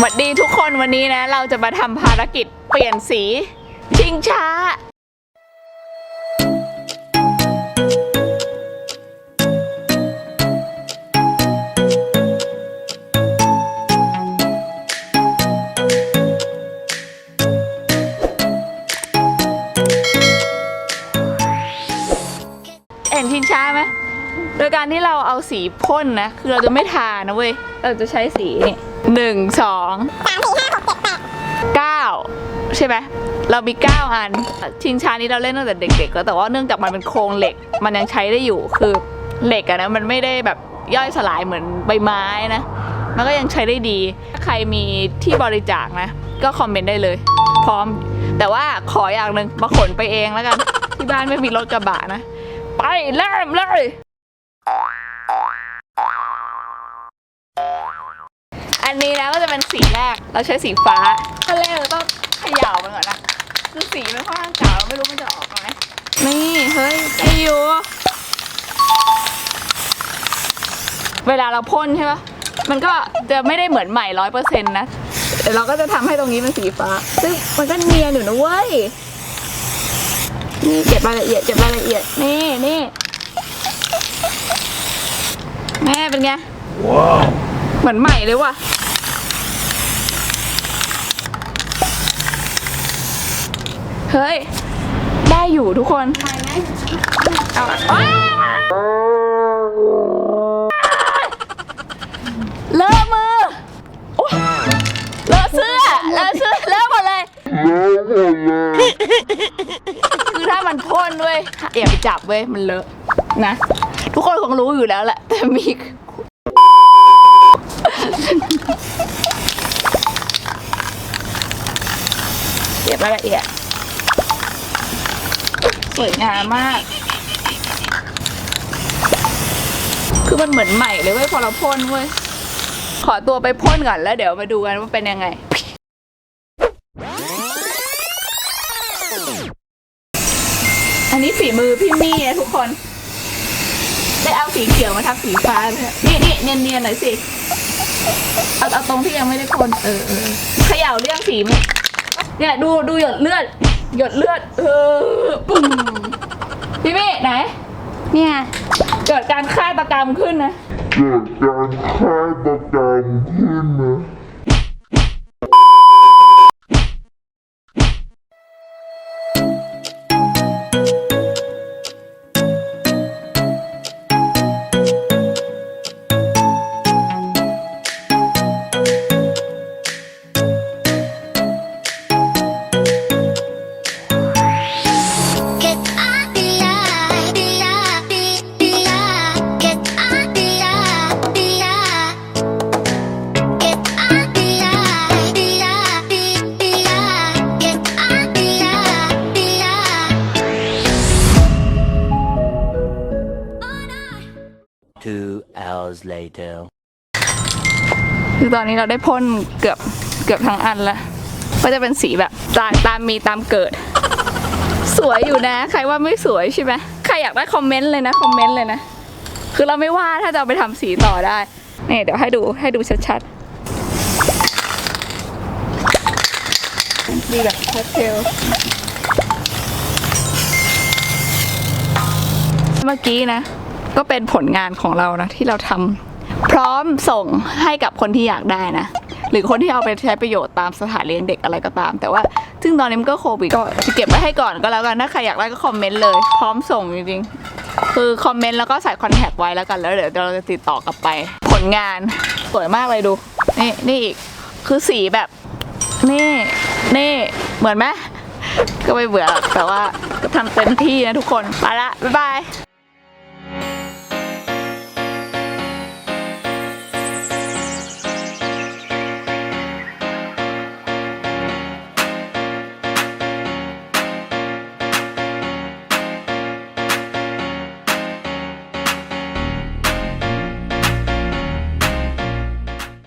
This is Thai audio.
สวัสดีทุกคนวันนี้นะ เราจะมาทำภารกิจเปลี่ยนสี ชิงช้า เห็นชิงช้าไหมโดยการที่เราเอาสีพ่นนะ คือเราจะไม่ทานะเว้ย เราจะใช้สีนี่หนึ่งสองสามสี่ห้าหกเจ็ดแปดเก้าใช่ไหมเรามี 9 อัน ชิงช้านี้เราเล่นตั้งแต่เด็กๆแล้วแต่ว่าเนื่องจากมันเป็นโครงเหล็ก มันยังใช้ได้อยู่คือเหล็กอะนะมันไม่ได้แบบย่อยสลายเหมือนใบไม้นะ มันก็ยังใช้ได้ดีถ้าใครมีที่บริจาคนะ ก็คอมเมนต์ได้เลย พร้อม แต่ว่าขออย่างหนึ่งมาขนไปเองแล้วกัน ที่บ้านไม่มีรถกระบะนะ ไปเริ่มเลย อันนี้นะก็จะเป็นสีแรก เราใช้สีฟ้าขั้นแรกเราต้องเขย่ามันก่อนนะคือสีมันค่อนข้างเก่าเราไม่รู้มันจะออกมาไหมนี่เฮ้ยไออยู่เวลาเราพ่นใช่ปะมันก็จะไม่ได้เหมือนใหม่ร้อยเปอร์เซ็นต์นะเดี๋ยวเราก็จะทำให้ตรงนี้เป็นสีฟ้า ซึ่งมันก็เนียนอยู่นะเว้ย นี่เก็บรายละเอียดเก็บรายละเอียด นี่นี่แม่เป็นไงเหมือนใหม่เลยว่ะ เฮ้ย ได้อยู่ทุกคนเอาอ้าวเลอะมือโอ๊ยเลอะเสื้อ เลอะเสื้อ เลอะหมดเลย คือถ้ามันพ่นด้วยอย่าไปจับเว้ย มันเลอะนะ ทุกคนคงรู้อยู่แล้วแหละ แต่มี เก็บรายละเอียด สวยงามมาก คือมันเหมือนใหม่เลยเว้ยพอเราพ่นเว้ย ขอตัวไปพ่นก่อนแล้วเดี๋ยวมาดูกันว่าเป็นยังไง อันนี้ฝีมือพี่มี่นะทุกคน ได้เอาสีเขียวมาทับสีฟ้าเลยนี่นี่เนียนๆหน่อยสิ เอาเอาตรงที่ยังไม่ได้พ่นเออเออเขย่าเรื่องสีมั้ยเนี่ยดูดูหยดเลือด หยดเลือด เออปุ้งพี่มี่ไหน เนี่ยเกิดการฆาตกรรมขึ้นนะ เกิดการฆาตกรรมขึ้นนะ Two hours later. คือตอนนี้เราได้พ่นเกือบเกือบทั้งอันแล้วก็จะเป็นสีแบบตามตามมีตามเกิด สวยอยู่นะ ใครว่าไม่สวยใช่ไหมใครอยากได้คอมเมนต์เลยนะคอมเมนต์เลยนะ คือเราไม่ว่าถ้าจะเอาไปทำสีต่อได้นี่เดี๋ยวให้ดูให้ดูชัดๆมีแบบพาสเทลเมื่อกี้นะ ก็เป็นผลงานของเรานะที่เราทำพร้อมส่งให้กับคนที่อยากได้นะ หรือคนที่เอาไปใช้ประโยชน์ตามสถานเลี้ยงเด็กอะไรก็ตาม แต่ว่าซึ่งตอนนี้มันก็โควิดก็จะเก็บไว้ให้ก่อนก็แล้วกันถ้าใครอยากได้ก็คอมเมนต์เลย พร้อมส่งจริงๆคือคอมเมนต์แล้วก็ใส่คอนแทคไว้แล้วกันแล้วเดี๋ยวเราจะติดต่อกลับไป ผลงานสวยมากเลยดูนี่นี่อีกคือสีแบบนี่นี่เหมือนไหมก็ไม่เบื่อแต่ว่าก็ทำเต็มที่นะทุกคนไปละบ๊ายบาย